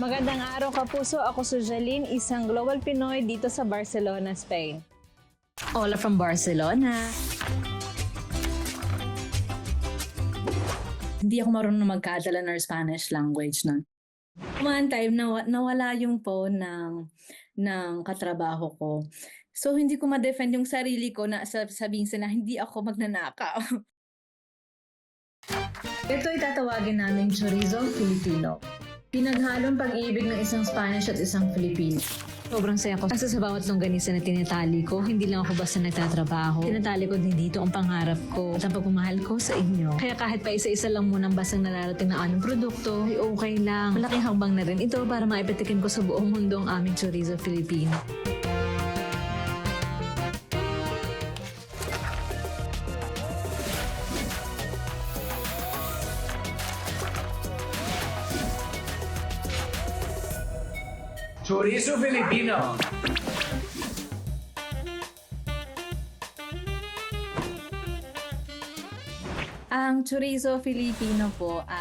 Magandang araw kapuso, ako si Jaline, isang global Pinoy dito sa Barcelona, Spain. Hola from Barcelona. Hindi ako marunong magkadala ng Spanish language nun. One time, nawa- nawala yung phone ng, ng katrabaho ko. So, hindi ko ma-defend yung sarili ko na sa- sabihin sa na hindi ako magnanakaw. Ito ay tatawagin namin chorizo Filipino. Pinaghalong pag-ibig ng isang Spanish at isang Filipino. Sobrang saya ko. Kasi sa bawat longganisa na tinatali ko, hindi lang ako basta nagtatrabaho. Tinatali ko din dito ang pangarap ko at ang pagmamahal ko sa inyo. Kaya kahit pa isa-isa lang muna ang basang nararating na anong produkto, ay okay lang. Malaking hakbang na rin ito para maipatikin ko sa buong mundo ang aming chorizo Filipino. Chorizo Filipino. Ang chorizo Filipino po ay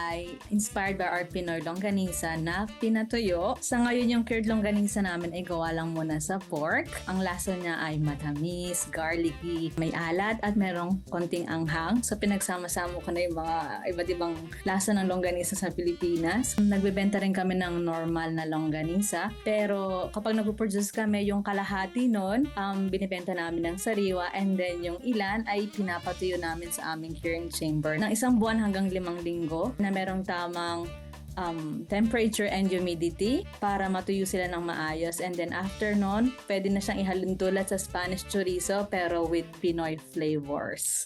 inspired by our Pinoy longganisa na pinatuyo. Sa ngayon yung cured longganisa namin ay gawa lang muna sa pork. Ang lasa niya ay matamis, garlicky, may alat at merong konting anghang. So pinagsama-sama ko na yung mga iba't ibang lasa ng longganisa sa Pilipinas. Nagbebenta rin kami ng normal na longganisa. Pero kapag nag-produce kami, yung kalahati nun, um, binibenta namin ng sariwa and then yung ilan ay pinapatuyo namin sa aming curing chamber ng isang buwan hanggang limang linggo na merong tamang um, temperature and humidity para matuyo sila ng maayos. And then after nun, pwede na siyang ihalin tulad sa Spanish chorizo pero with Pinoy flavors.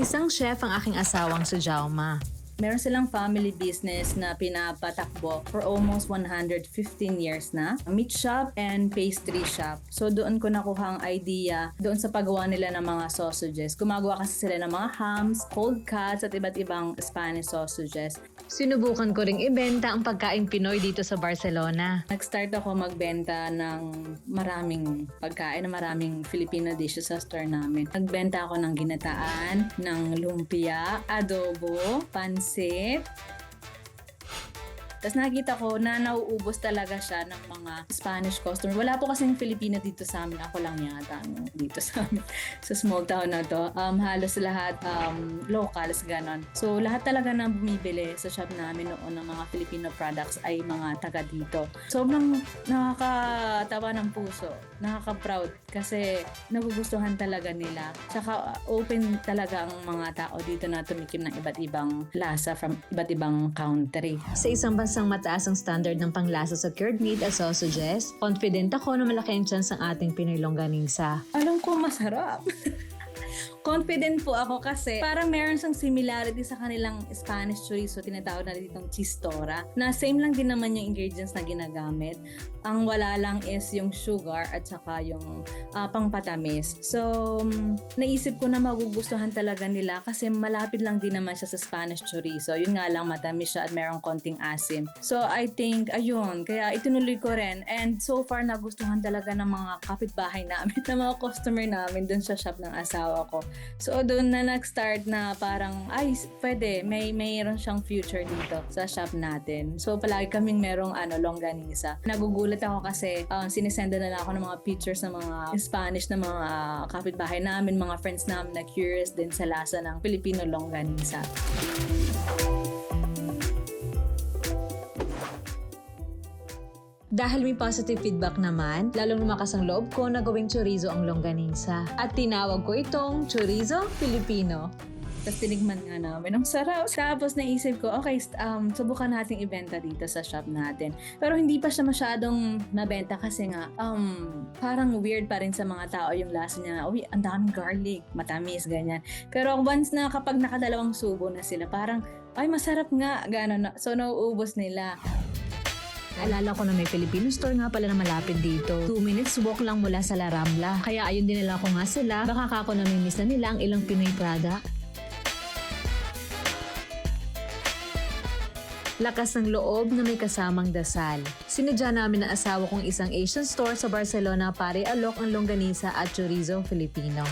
Isang chef ang aking asawang si Jauma. Meron silang family business na pinapatakbo for almost 115 years na. Meat shop and pastry shop. So doon ko nakuha ang idea doon sa paggawa nila ng mga sausages. Gumagawa kasi sila ng mga hams, cold cuts at iba't ibang Spanish sausages. Sinubukan ko ring ibenta ang pagkain Pinoy dito sa Barcelona. Nag-start ako magbenta ng maraming pagkain, ng maraming Filipino dishes sa store namin. Nagbenta ako ng ginataan, ng lumpia, adobo, pansit. Tapos nakita ko na nauubos talaga siya ng mga Spanish customer. Wala po kasing Filipino dito sa amin. Ako lang yata ang dito sa amin. sa small town na to. Um, halos lahat um, locals, ganon. So lahat talaga na bumibili sa shop namin noon ng mga Filipino products ay mga taga dito. Sobrang nakakatawa ng puso. Nakaka-proud kasi nagugustuhan talaga nila. Tsaka open talaga ang mga tao dito na tumikim ng iba't ibang lasa from iba't ibang country. Sa isang bansang mataas ang standard ng panglasa sa cured meat at sausages, confident ako na malaki ang chance ang ating Pinoy longganisa. Alam ko masarap. Confident po ako kasi parang meron siyang similarity sa kanilang Spanish chorizo, tinatawag na ditong chistora, na same lang din naman yung ingredients na ginagamit. Ang wala lang is yung sugar at saka yung ah, pangpatamis. So, mm, naisip ko na magugustuhan talaga nila kasi malapit lang din naman siya sa Spanish chorizo. Yun nga lang matamis siya at merong konting asim. So, I think, ayun, kaya itinuloy ko rin. And so far, nagustuhan talaga ng mga kapitbahay namin, ng mga customer namin dun sa shop ng asawa ko. So, doon na nag-start na parang, ay, pwede, may mayroon siyang future dito sa shop natin. So, palagi kaming merong ano, longganisa. Nagugulat ako kasi uh, sinisenda na lang ako ng mga pictures ng mga Spanish na mga kapitbahay namin, mga friends namin na curious din sa lasa ng Filipino longganisa. Dahil may positive feedback naman, lalong lumakas ang loob ko na gawing chorizo ang longganisa. At tinawag ko itong chorizo Filipino. Tapos tinikman nga namin. Ang sarap. Tapos naisip ko, okay, um, subukan nating ibenta dito sa shop natin. Pero hindi pa siya masyadong nabenta kasi nga, um, parang weird pa rin sa mga tao yung lasa niya. Uy, ang daming garlic, matamis, ganyan. Pero once na kapag nakadalawang subo na sila, parang, ay, masarap nga, gano'n. So, nauubos nila. Alala ko na may Filipino store nga pala na malapit dito. 2 minutes walk lang mula sa La Rambla. Kaya ayun din nila ko nga sila. Baka kako namimiss na nila ang ilang Pinoy product. Lakas ng loob na may kasamang dasal. Sinadya namin na asawa kong isang Asian store sa Barcelona para alok ang longganisa at chorizo Filipino.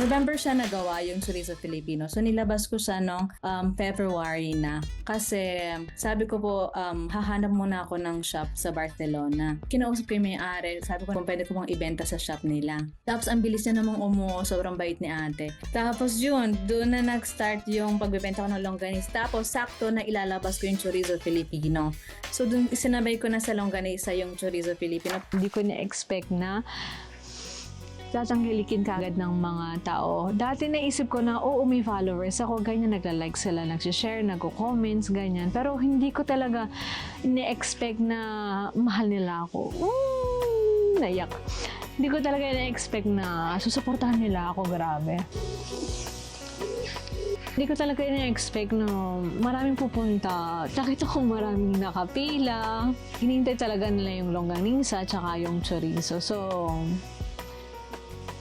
November siya nagawa yung chorizo Filipino. So nilabas ko siya nung um, February na. Kasi sabi ko po, um, hahanap muna ako ng shop sa Barcelona. Kinausap ko yung may-ari. Sabi ko kung pwede ko bang ibenta sa shop nila. Tapos ang bilis niya namang umuo. Sobrang bait ni ate. Tapos yun, doon na nag-start yung pagbebenta ko ng longganisa. Tapos sakto na ilalabas ko yung chorizo Filipino. So doon isinabay ko na sa longganisa yung chorizo Filipino. Hindi ko na-expect na tatanggilikin kagad ng mga tao. Dati naisip ko na, oo, may followers ako, ganyan, nagla-like sila, nag-share, nagko-comments, ganyan. Pero hindi ko talaga na-expect na mahal nila ako. Mm, naiyak. Hindi ko talaga na-expect na susuportahan nila ako, grabe. Hindi ko talaga na-expect na maraming pupunta. Nakita ko maraming nakapila. Hinintay talaga nila yung longganisa at saka yung chorizo. So,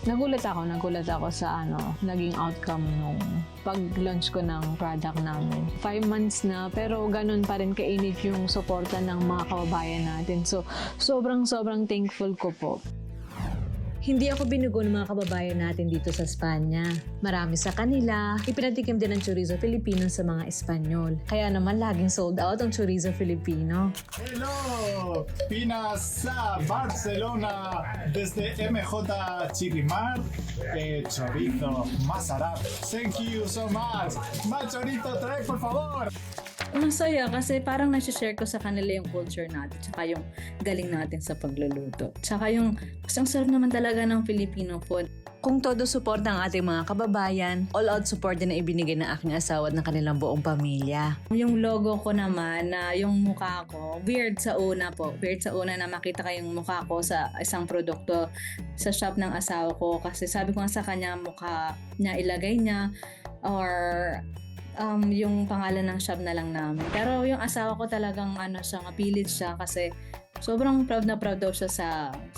nagulat ako. Nagulat ako sa ano, naging outcome nung pag-launch ko ng product namin. Five months na, pero ganun pa rin kainit yung suporta ng mga kababayan natin. So, sobrang-sobrang thankful ko po. Hindi ako binugo ng mga kababayan natin dito sa Espanya. Marami sa kanila, ipinatikim din ang chorizo Filipino sa mga Espanyol. Kaya naman laging sold out ang chorizo Filipino. Hello, Pinas sa Barcelona desde MJ Chirimar, eh, chorizo masarap. Thank you so much. Más chorizo, trae por favor. Masaya kasi parang nasi-share ko sa kanila yung culture natin tsaka yung galing natin sa pagluluto. Tsaka yung, kasi ang sarap naman talaga ng Filipino food. Kung todo support ng ating mga kababayan, all-out support din na ibinigay ng aking asawa at ng kanilang buong pamilya. Yung logo ko naman, na yung mukha ko, weird sa una po. Weird sa una na makita kayong mukha ko sa isang produkto sa shop ng asawa ko. Kasi sabi ko nga sa kanya, mukha niya ilagay niya or um, yung pangalan ng shop na lang namin. Pero yung asawa ko talagang ano siya, mapilit siya kasi sobrang proud na proud daw siya sa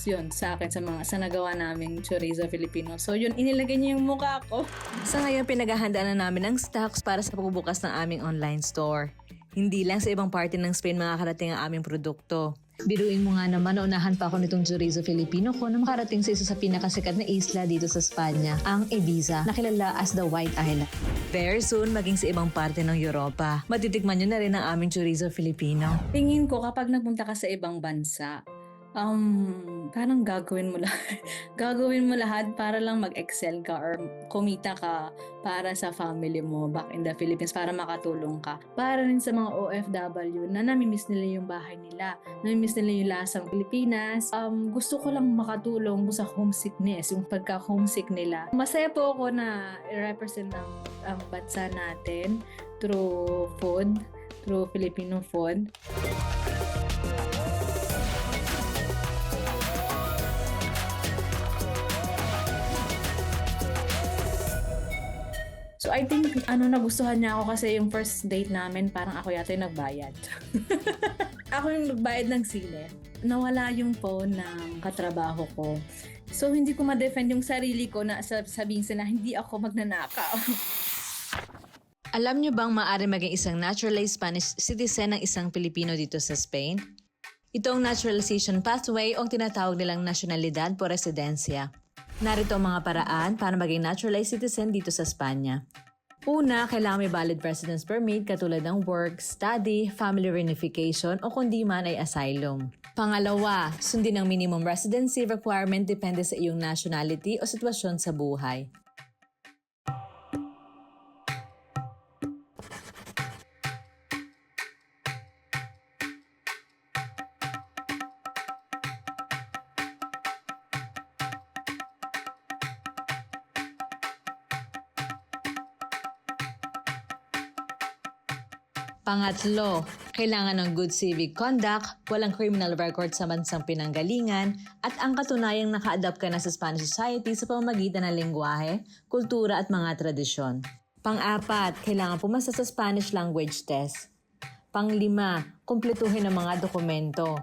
yun, sa akin sa mga sa nagawa naming chorizo Filipino. So yun, inilagay niya yung mukha ko. Sa ngayon, pinaghahandaan na namin ang stocks para sa pagbubukas ng aming online store. Hindi lang sa ibang parte ng Spain makakarating ang aming produkto. Biruin mo nga naman, naunahan pa ako nitong chorizo Filipino ko na makarating sa isa sa pinakasikat na isla dito sa Espanya, ang Ibiza, na kilala as the White Island. Very soon, maging sa ibang parte ng Europa. Matitikman nyo na rin ang aming chorizo Filipino. Tingin ko kapag nagpunta ka sa ibang bansa, um, parang gagawin mo lahat. gagawin mo lahat para lang mag-excel ka or kumita ka para sa family mo back in the Philippines para makatulong ka. Para rin sa mga OFW na namimiss nila yung bahay nila, namimiss nila yung lasang Pilipinas. Um, gusto ko lang makatulong sa homesickness, yung pagka-homesick nila. Masaya po ako na i-represent ang, ang bansa natin through food, through Filipino food. So I think ano nagustuhan niya ako kasi yung first date namin parang ako yata yung nagbayad. ako yung nagbayad ng sine. Nawala yung phone ng katrabaho ko. So hindi ko ma-defend yung sarili ko na sab- sabihin sila hindi ako magnanakaw. Alam nyo bang maaari maging isang naturalized Spanish citizen ng isang Pilipino dito sa Spain? Ito ang naturalization pathway o tinatawag nilang nasyonalidad por residencia. Narito ang mga paraan para maging naturalized citizen dito sa Espanya. Una, kailangan may valid residence permit katulad ng work, study, family reunification o kundi man ay asylum. Pangalawa, sundin ang minimum residency requirement depende sa iyong nationality o sitwasyon sa buhay. Pangatlo, kailangan ng good civic conduct, walang criminal record sa bansang pinanggalingan, at ang katunayang naka-adapt ka na sa Spanish society sa pamamagitan ng lingwahe, kultura at mga tradisyon. Pang-apat, kailangan pumasa sa Spanish language test. Panglima, kumpletuhin ang mga dokumento.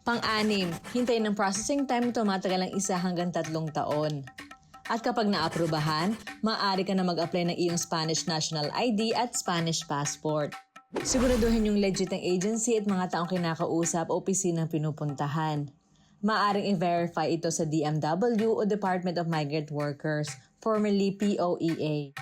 Pang-anim, hintayin ng processing time na tumatagal ng isa hanggang tatlong taon. At kapag naaprubahan, maaari ka na mag-apply ng iyong Spanish National ID at Spanish Passport. Siguraduhin yung legit ng agency at mga taong kinakausap o opisinang pinupuntahan. Maaring i-verify ito sa DMW o Department of Migrant Workers, formerly POEA.